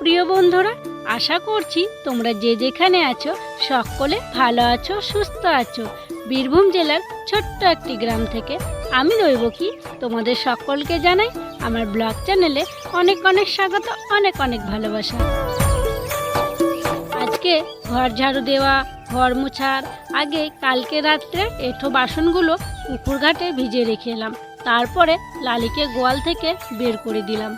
প্রিয় বন্ধুরা, আশা করছি তোমরা যে যেখানে আছো, সকলে ভালো আছো, সুস্থ আছো। বীরভূম জেলার ছোট্ট একটি গ্রাম থেকে আমি রইব কি? তোমাদের সকলকে জানাই আমার ব্লগ চ্যানেলে অনেক অনেক স্বাগত, অনেক অনেক ভালোবাসা। আজকে ঘর ঝাড়ু দেওয়া, ঘর মোছার, আগে কালকে রাত্রে এঠো বাসনগুলো পুকুর ঘাটে ভিজে রেখে এলাম। তারপরে লালিকে গোয়াল থেকে বের করে দিলাম।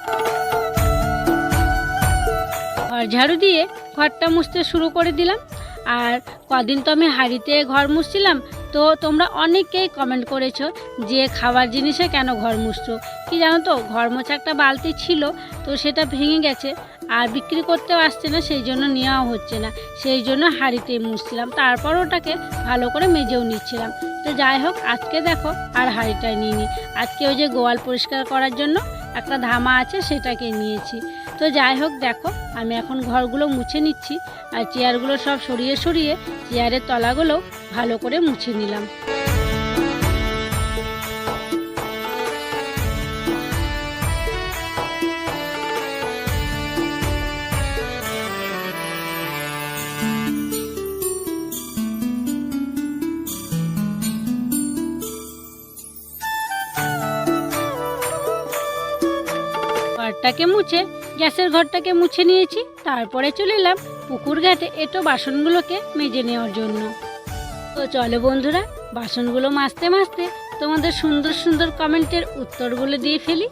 ঝাড়ু দিয়ে ঘরটা মুছতে শুরু করে দিলাম। আর কদিন তো আমি হাঁড়িতে ঘর মুছছিলাম, তো তোমরা অনেকেই কমেন্ট করেছ যে খাবার জিনিসে কেন ঘর মুছছো। কি জানো তো, ঘর মোছা একটা বালতি ছিল, তো সেটা ভেঙে গেছে, আর বিক্রি করতেও আসছে না, সেই জন্য নেওয়াও হচ্ছে না। সেই জন্য হাঁড়িতে মুছছিলাম, তারপর ওটাকে ভালো করে মেজেও নিচ্ছিলাম। তো যাই হোক, আজকে দেখো আর হাঁড়িটায় নিইনি। আজকে ওই যে গোয়াল পরিষ্কার করার জন্য একটা ধামা আছে, সেটাকে নিয়েছি। তো যাই হোক, দেখো আমি এখন ঘরগুলো মুছে নিচ্ছি আর চেয়ারগুলো সব সরিয়ে সরিয়ে চেয়ারের তলাগুলো ভালো করে মুছে নিলাম। ঘরটাকে মুছে গ্যাসের ঘরটাকে মুছে নিয়েছি, তারপরে চলে এলাম পুকুর ঘাটে এটো বাসনগুলোকে মেজে নেওয়ার জন্য। তো চলো বন্ধুরা, বাসনগুলো মাজতে মাজতে তোমাদের সুন্দর সুন্দর কমেন্টের উত্তরগুলো দিয়ে ফেলি।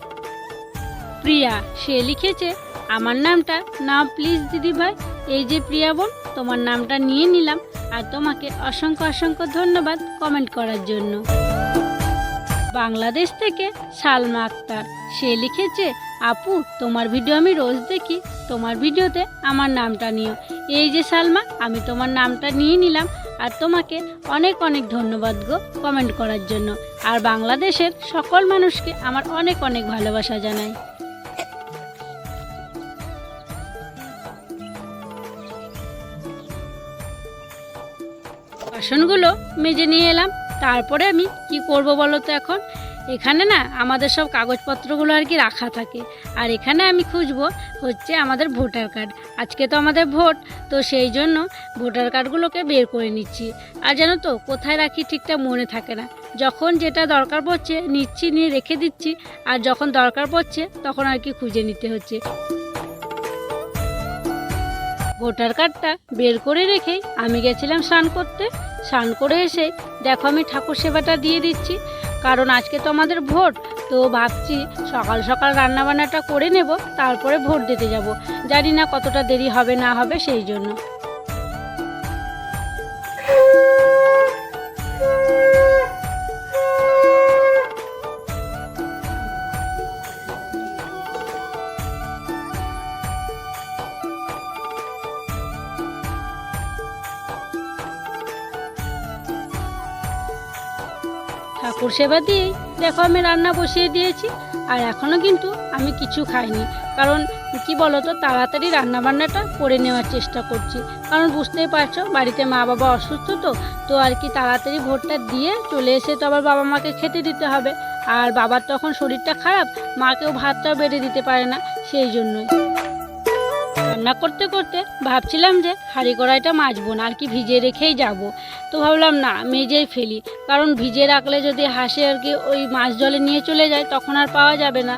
প্রিয়া, সে লিখেছে, আমার নামটা না, প্লিজ দিদি ভাই এই যে প্রিয়া বোন, তোমার নামটা নিয়ে নিলাম আর তোমাকে অসংখ্য অসংখ্য ধন্যবাদ কমেন্ট করার জন্য। বাংলাদেশ থেকে সালমা আক্তার, সে লিখেছে আপু, তোমার ভিডিও আমি রোজ দেখি। তোমার ভিডিওতে আমার নামটা নিও। এই যে সালমা, আমি তোমার নামটা নিয়ে নিলাম আর তোমাকে অনেক অনেক ধন্যবাদ গো কমেন্ট করার জন্য। আর বাংলাদেশের সকল মানুষকে আমার অনেক অনেক ভালোবাসা জানাই। বাসনগুলো মেজে নিয়ে এলাম। তারপরে আমি কি করব বলো তো এখন? এখানে না আমাদের সব কাগজপত্রগুলো আর কি রাখা থাকে। আর এখানে আমি খুঁজবো হচ্ছে আমাদের ভোটার কার্ড। আজকে তো আমাদের ভোট, তো সেই জন্য ভোটার কার্ডগুলোকে বের করে নিচ্ছি। আর জানো তো, কোথায় রাখি ঠিকঠাক মনে থাকে না। যখন যেটা দরকার পড়ছে নিচ্ছি, নিয়ে রেখে দিচ্ছি, আর যখন দরকার পড়ছে তখন আর কি খুঁজে নিতে হচ্ছে। ভোটার কার্ডটা বের করে রেখেই আমি গেছিলাম স্নান করতে। স্নান করে এসে দেখো আমি ঠাকুর সেবাটা দিয়ে দিচ্ছি। কারণ আজকে তো আমাদের ভোট, তো ভাবছি সকাল সকাল রান্নাবান্নাটা করে নেব, তারপরে ভোট দিতে যাব। জানি না কতটা দেরি হবে না হবে, সেই জন্য। ঠাকুর সেবা দিয়েই দেখো আমি রান্না বসিয়ে দিয়েছি, আর এখনও কিন্তু আমি কিছু খাইনি। কারণ কি বলো তো তাড়াতাড়ি রান্না বান্নাটা করে নেওয়ার চেষ্টা করছি। কারণ বুঝতেই পারছ, বাড়িতে মা বাবা অসুস্থ তো তো আর কি তাড়াতাড়ি ভোটটা দিয়ে চলে এসে তো আবার বাবা মাকে খেতে দিতে হবে। আর বাবার তখন শরীরটা খারাপ, মাকেও ভাতটাও বেড়ে দিতে পারে না, সেই জন্যই। রান্না করতে করতে ভাবছিলাম যে হাঁড়ি কড়াইটা মাজবো না, আর কি ভিজিয়ে রেখেই যাব। তো ভাবলাম, না, মেজেই ফেলি। কারণ ভিজে রাখলে যদি হাসে আর কি ওই মাছ জলে নিয়ে চলে যায়, তখন আর পাওয়া যাবে না।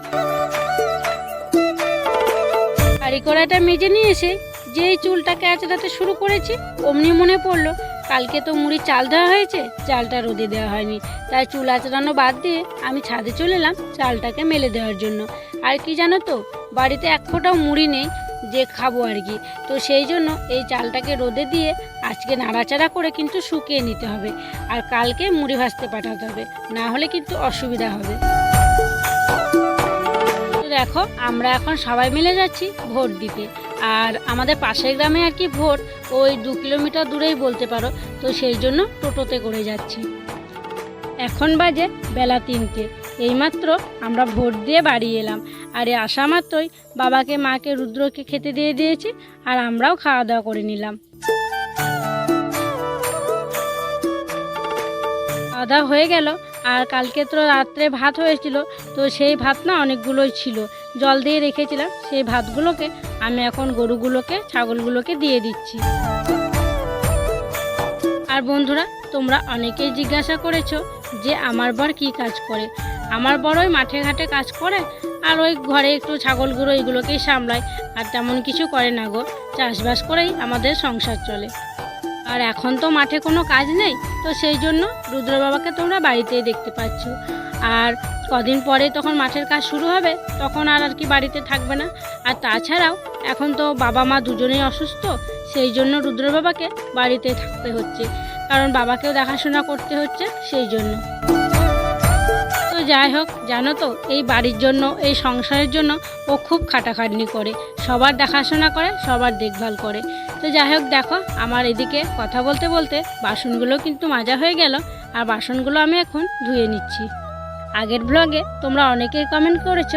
হাঁড়ি কড়াইটা মেজে নিয়ে এসে যেই চুলটাকে আঁচড়াতে শুরু করেছি, অমনি মনে পড়ল, কালকে তো মুড়ি চাল দেওয়া হয়েছে, চালটা রোদে দেওয়া হয়নি। তাই চুল আঁচড়ানো বাদ দিয়ে আমি ছাদে চলে এলাম চালটাকে মেলে দেওয়ার জন্য। আর কি জানো তো, বাড়িতে এক ফোঁটাও মুড়ি নেই যে খাব আর কি। তো সেই জন্য এই চালটাকে রোদে দিয়ে আজকে নাড়াচাড়া করে কিন্তু শুকিয়ে নিতে হবে আর কালকে মুড়ি ভাজতে পাঠাতে হবে। না হলে কিন্তু অসুবিধা হবে। দেখো, আমরা এখন সবাই মিলে যাচ্ছি ভোট দিতে। আর আমাদের পাশের গ্রামে আর কি ভোট, ওই দু কিলোমিটার দূরেই বলতে পারো। তো সেই জন্য টোটোতে করে যাচ্ছি। এখন বাজে বেলা তিনটে। এইমাত্র আমরা ভোট দিয়ে বাড়ি এলাম। আর এ আসা মাত্রই বাবাকে, মাকে, রুদ্রকে খেতে দিয়ে দিয়েছি আর আমরাও খাওয়া দাওয়া করে নিলাম। দাওয়া হয়ে গেল। আর কালকে তো রাত্রে ভাত হয়েছিল, তো সেই ভাত না অনেকগুলোই ছিল। জল দিয়ে রেখেছিলাম, সেই ভাতগুলোকে আমি এখন গরুগুলোকে, ছাগলগুলোকে দিয়ে দিচ্ছি। আর বন্ধুরা, তোমরা অনেকেই জিজ্ঞাসা করেছ যে আমার বর কী কাজ করে। আমার বড় ওই মাঠে ঘাটে কাজ করে আর ওই ঘরে একটু ছাগল ছাগলগুলো এগুলোকেই সামলায়, আর তেমন কিছু করে না গো। চাষবাস করেই আমাদের সংসার চলে। আর এখন তো মাঠে কোনো কাজ নেই, তো সেই জন্য রুদ্র বাবাকে তোমরা বাড়িতেই দেখতে পাচ্ছ। আর কদিন পরে তখন মাঠের কাজ শুরু হবে, তখন আর আর কি বাড়িতে থাকবে না। আর তাছাড়াও এখন তো বাবা মা দুজনেই অসুস্থ, সেই জন্য রুদ্র বাবাকে বাড়িতে থাকতে হচ্ছে। কারণ বাবাকেও দেখাশোনা করতে হচ্ছে, সেই জন্য। যাই হোক, জানো তো, এই বাড়ির জন্য, এই সংসারের জন্য ও খুব খাটাখাটনি করে। সবার দেখাশোনা করে, সবার দেখভাল করে। তো যাই হোক, দেখো, আমার এদিকে কথা বলতে বলতে বাসনগুলো কিন্তু মাজা হয়ে গেল, আর বাসনগুলো আমি এখন ধুয়ে নিচ্ছি। আগের ব্লগে তোমরা অনেকেই কমেন্ট করেছ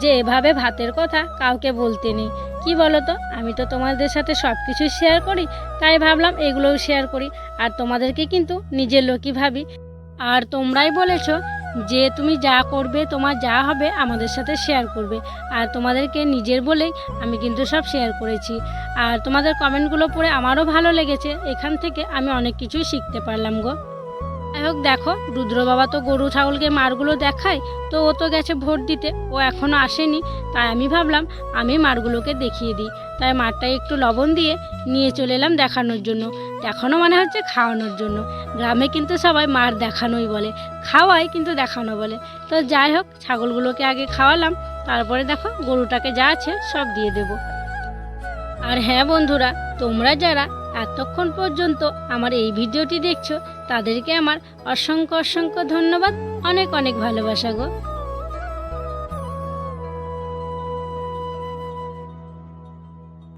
যে এভাবে ভাতের কথা কাউকে বলতে নেই। কি বলো তো আমি তো তোমাদের সাথে সব কিছু শেয়ার করি, তাই ভাবলাম এগুলোও শেয়ার করি। আর তোমাদেরকে কিন্তু নিজের লোকই ভাবি। আর তোমরাই বলেছ যে তুমি যা করবে, তোমার যা হবে আমাদের সাথে শেয়ার করবে। আর তোমাদেরকে নিজের বলেই আমি কিন্তু সব শেয়ার করেছি। আর তোমাদের কমেন্টগুলো পড়ে আমারও ভালো লেগেছে। এখান থেকে আমি অনেক কিছুই শিখতে পারলাম গো। হোক দেখো, রুদ্র বাবা তো গরু ছাগলকে মারগুলো দেখায়, তো ও তো গেছে ভোট দিতে, ও এখনও আসেনি, তাই আমি ভাবলাম আমি মারগুলোকে দেখিয়ে দিই। তাই মারটায় একটু লবণ দিয়ে নিয়ে চলে এলাম দেখানোর জন্য, দেখানো মানে হচ্ছে খাওয়ানোর জন্য। গ্রামে কিন্তু সবাই মার দেখানোই বলে, খাওয়াই কিন্তু দেখানো বলে। তো যাই হোক, ছাগলগুলোকে আগে খাওয়ালাম, তারপরে দেখো গরুটাকে যা আছে সব দিয়ে দেব। আর হ্যাঁ বন্ধুরা, তোমরা যারা এতক্ষণ পর্যন্ত আমার এই ভিডিওটি দেখছ, তাদেরকে আমার অসংখ্য অসংখ্য ধন্যবাদ। অনেক অনেক ভালোবাসা গো।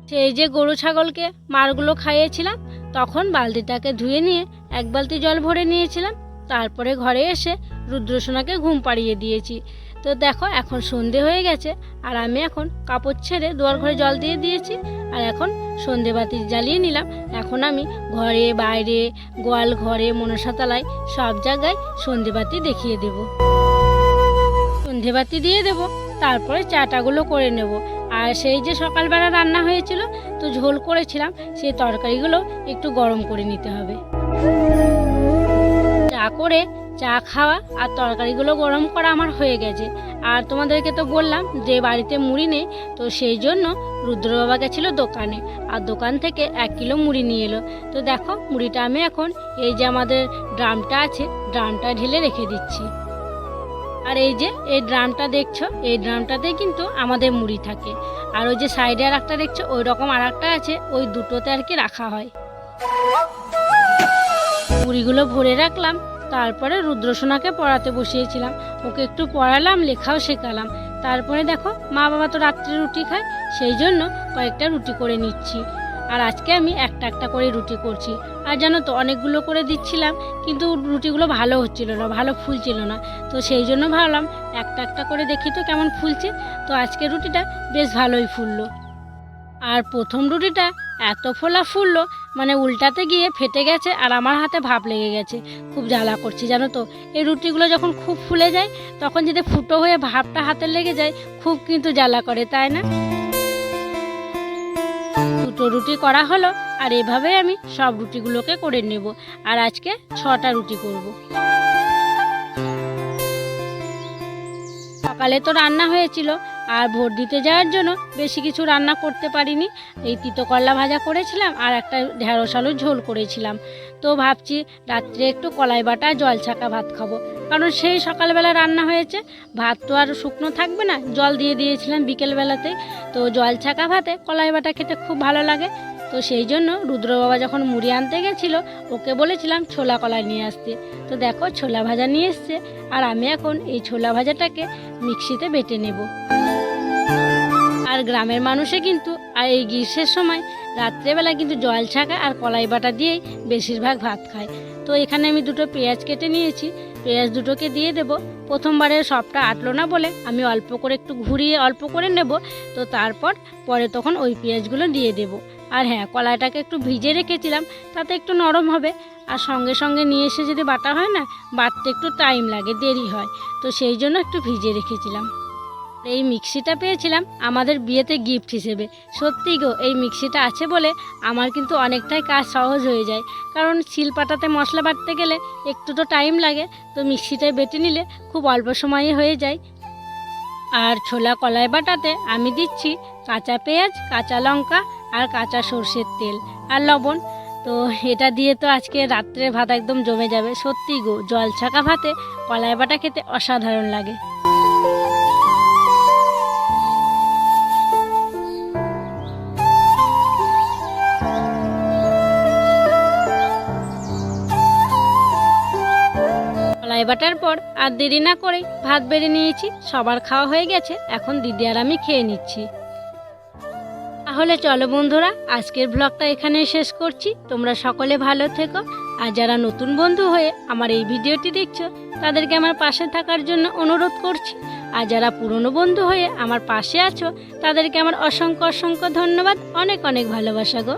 সেই যে গরু ছাগলকে মারগুলো খাইয়েছিলাম, তখন বালতিটাকে ধুয়ে নিয়ে এক বালতি জল ভরে নিয়েছিলাম। তারপরে ঘরে এসে রুদ্রসোনাকে ঘুম পাড়িয়ে দিয়েছি। তো দেখো, এখন সন্ধে হয়ে গেছে। আর আমি এখন কাপড় ছেড়ে দুয়ার ঘরে জল দিয়ে দিয়েছি। আর এখন সন্ধে বাতি জ্বালিয়ে নিলাম। এখন আমি ঘরে, বাইরে, গোয়াল ঘরে মনসাতলায় সব জায়গায় সন্ধে বাতি দেখিয়ে দেব। সন্ধে বাতি দিয়ে দেব, তারপরে চাটাগুলো করে নেব। আর সেই যে সকালবেলা রান্না হয়েছিল, তো ঝোল করেছিলাম, সেই তরকারিগুলো একটু গরম করে নিতে হবে। চা করে চা খাওয়া আর তরকারিগুলো গরম করা আমার হয়ে গেছে। আর তোমাদেরকে তো বললাম যে বাড়িতে মুড়ি নেই, তো সেই জন্য রুদ্র বাবা গেছিল দোকানে আর দোকান থেকে এক কিলো মুড়ি নিয়ে এলো। তো দেখো মুড়িটা আমি এখন এই যে আমাদের ড্রামটা আছে, ড্রামটা ঢেলে রেখে দিচ্ছি। আর এই যে এই ড্রামটা দেখছ, এই ড্রামটাতেই কিন্তু আমাদের মুড়ি থাকে। আর ওই যে সাইডে আর একটা দেখছ, ওই রকম আর একটা আছে, ওই দুটোতে আর কি রাখা হয়। মুড়িগুলো ভরে রাখলাম তারপরে রুদ্রসোনাকে পড়াতে বসিয়েছিলাম। ওকে একটু পড়ালাম, লেখাও শেখালাম। তারপরে দেখো, মা বাবা তো রাত্রে রুটি খায়, সেই জন্য কয়েকটা রুটি করে নিচ্ছি। আর আজকে আমি একটা একটা করে রুটি করছি। আর জানো তো, অনেকগুলো করে দিচ্ছিলাম, কিন্তু রুটিগুলো ভালো হচ্ছিল না, ভালো ফুলছিল না। তো সেই জন্য ভাবলাম, একটা একটা করে দেখি তো কেমন ফুলছে। তো আজকে রুটিটা বেশ ভালোই ফুললো। আর প্রথম রুটিটা এত ফোলা ফুললো মানে উল্টাতে গিয়ে ফেটে গেছে আর আমার হাতে ভাপ লেগে গেছে। খুব জ্বালা করছি, জানো তো? এই রুটিগুলো যখন খুব ফুলে যায়, তখন যদি ফুটো হয়ে ভাপটা হাতে লেগে যায়, খুব কিন্তু জ্বালা করে, তাই না? দুটো রুটি করা হলো আর এভাবে আমি সব রুটিগুলোকে করে নেব। আর আজকে ছটা রুটি করব। সকালে তো রান্না হয়েছিল আর ভোট দিতে যাওয়ার জন্য বেশি কিছু রান্না করতে পারিনি। এই তিতো করলা ভাজা করেছিলাম আর একটা ঢেঁড়স আলুর ঝোল করেছিলাম। তো ভাবছি রাত্রে একটু কলাই বাটা জল ছাকা ভাত খাব। কারণ সেই সকালবেলা রান্না হয়েছে, ভাত তো আর শুকনো থাকবে না, জল দিয়ে দিয়েছিলাম বিকেলবেলাতে তো জল ছাকা ভাতে কলাই বাটা খেতে খুব ভালো লাগে। তো সেই জন্য রুদ্র বাবা যখন মুড়ি আনতে গেছিল, ওকে বলেছিলাম ছোলা কলাই নিয়ে আসতে। তো দেখো ছোলা ভাজা নিয়ে এসছে, আর আমি এখন এই ছোলা ভাজাটাকে মিক্সিতে বেটে নেব। আর গ্রামের মানুষে কিন্তু আর এই গ্রীষ্মের সময় রাত্রেবেলা কিন্তু জল ছাঁকা আর কলাই বাটা দিয়েই বেশিরভাগ ভাত খায়। তো এখানে আমি দুটো পেঁয়াজ কেটে নিয়েছি। পেঁয়াজ দুটোকে দিয়ে দেব। প্রথমবারে সবটা আটলো না বলে আমি অল্প করে একটু ঘুরিয়ে অল্প করে নেব। তো তারপর পরে তখন ওই পেঁয়াজগুলো দিয়ে দেব। আর হ্যাঁ কলাইটাকে একটু ভিজে রেখেছিলাম, তাতে একটু নরম হবে। আর সঙ্গে সঙ্গে নিয়ে এসে যদি বাটা হয় না, বাটতে একটু টাইম লাগে, দেরি হয়। তো সেই জন্য একটু ভিজে রেখেছিলাম। এই মিক্সিটা পেয়েছিলাম আমাদের বিয়েতে গিফট হিসেবে। সত্যি গো, এই মিক্সিটা আছে বলে আমার কিন্তু অনেকটাই কাজ সহজ হয়ে যায়। কারণ শিল পাটাতে মশলা বাটতে গেলে একটু তো টাইম লাগে, তো মিক্সিটায় বেটে নিলে খুব অল্প সময়ে হয়ে যায়। আর ছোলা কলাই বাটাতে আমি দিচ্ছি কাঁচা পেঁয়াজ, কাঁচা লঙ্কা আর কাঁচা সর্ষের তেল আর লবণ। তো এটা দিয়ে তো আজকে রাত্রে ভাত একদম জমে যাবে। সত্যি গো জল ছাকা ভাতে কলাই বাটা খেতে অসাধারণ লাগে। কলাই বাটার পর আর দেরি না করেই ভাত বেড়ে নিয়েছি, সবার খাওয়া হয়ে গেছে, এখন দিদি আর আমি খেয়ে নিচ্ছি। তাহলে চলো বন্ধুরা, আজকের ব্লগটা এখানেই শেষ করছি। তোমরা সকলে ভালো থেকো, আর যারা নতুন বন্ধু হয়ে আমার এই ভিডিওটি দেখছ, তাদেরকে আমার পাশে থাকার জন্য অনুরোধ করছি। আর যারা পুরনো বন্ধু হয়ে আমার পাশে আছো, তাদেরকে আমার অসংখ্য অসংখ্য ধন্যবাদ, অনেক অনেক ভালোবাসা গো।